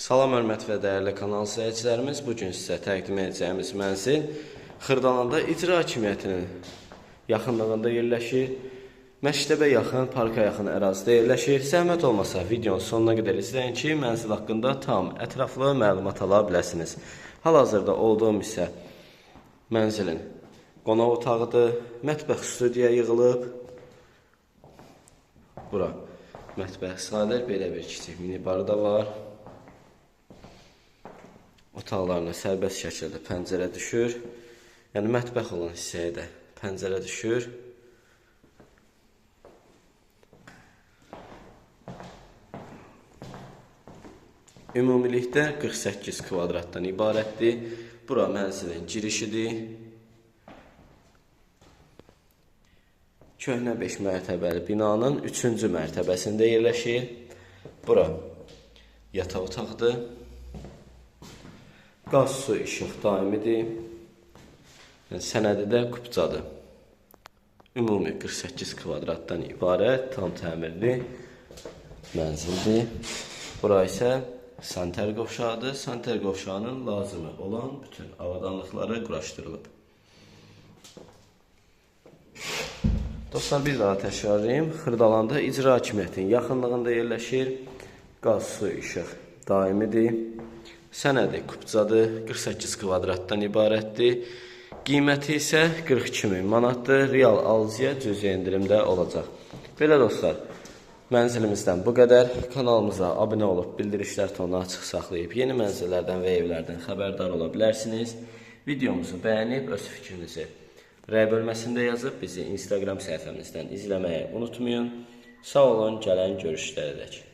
Salam hörmət və dəyərli kanal seyircilərimiz, bu gün sizə təqdim edəcəyimiz mənzil Xırdalanda icra hakimiyyətinin yaxınlığında yerləşir. Məktəbə yaxın, parka yaxın ərazidə yerləşir. Zəhmət olmasa videonun sonuna qədər izləyin ki, mənzil haqqında tam ətraflı məlumat ala biləsiniz. Hal-hazırda olduğum isə mənzilin qonaq otağıdır. Mətbəx studiya yığılıb. Bura mətbəx sayılır. Belə bir kiçik mini barı da var. Otaqlarına sərbəst şəkildə pəncərə düşür. Yəni mətbəx olan hissəyə də pəncərə düşür. Ümumilikdə 48 kvadratdan ibarətdir. Bura mənzilin girişidir. Köhnə 5 mərtəbəli binanın 3-cü mərtəbəsində yerləşir. Bura yataq otaqdır. Qaz, su, işıq daimidir. Yəni, sənədi də kupcadır. Ümumi 48 kvadratdan ibarət tam təmirli mənzildir. Bura isə santer qovşağıdır. Santer qovşağının lazımı olan bütün avadanlıqları quraşdırılıb. Dostlar bir daha təkrarlayım. Xırdalanda icra hakimiyyətinin yaxınlığında yerləşir. Qaz, su, işıq daimidir. Sənədi kupcadır. 48 kvadratdan ibarətdir. Qiyməti isə 42 min manatdır. Real alıcıya cüzi endirimdə olacaq. Belə dostlar, mənzilimizdən bu qədər. Kanalımıza abunə olub bildirişlər tonunu açıq saxlayıb yeni mənzillərdən və evlərdən xəbərdar ola bilərsiniz. Videomuzu bəyənib öz fikrinizi R bölməsində yazıb bizi Instagram səhifəmizdən izləməyi unutmayın. Sağ olun, gələn görüşlərə dək.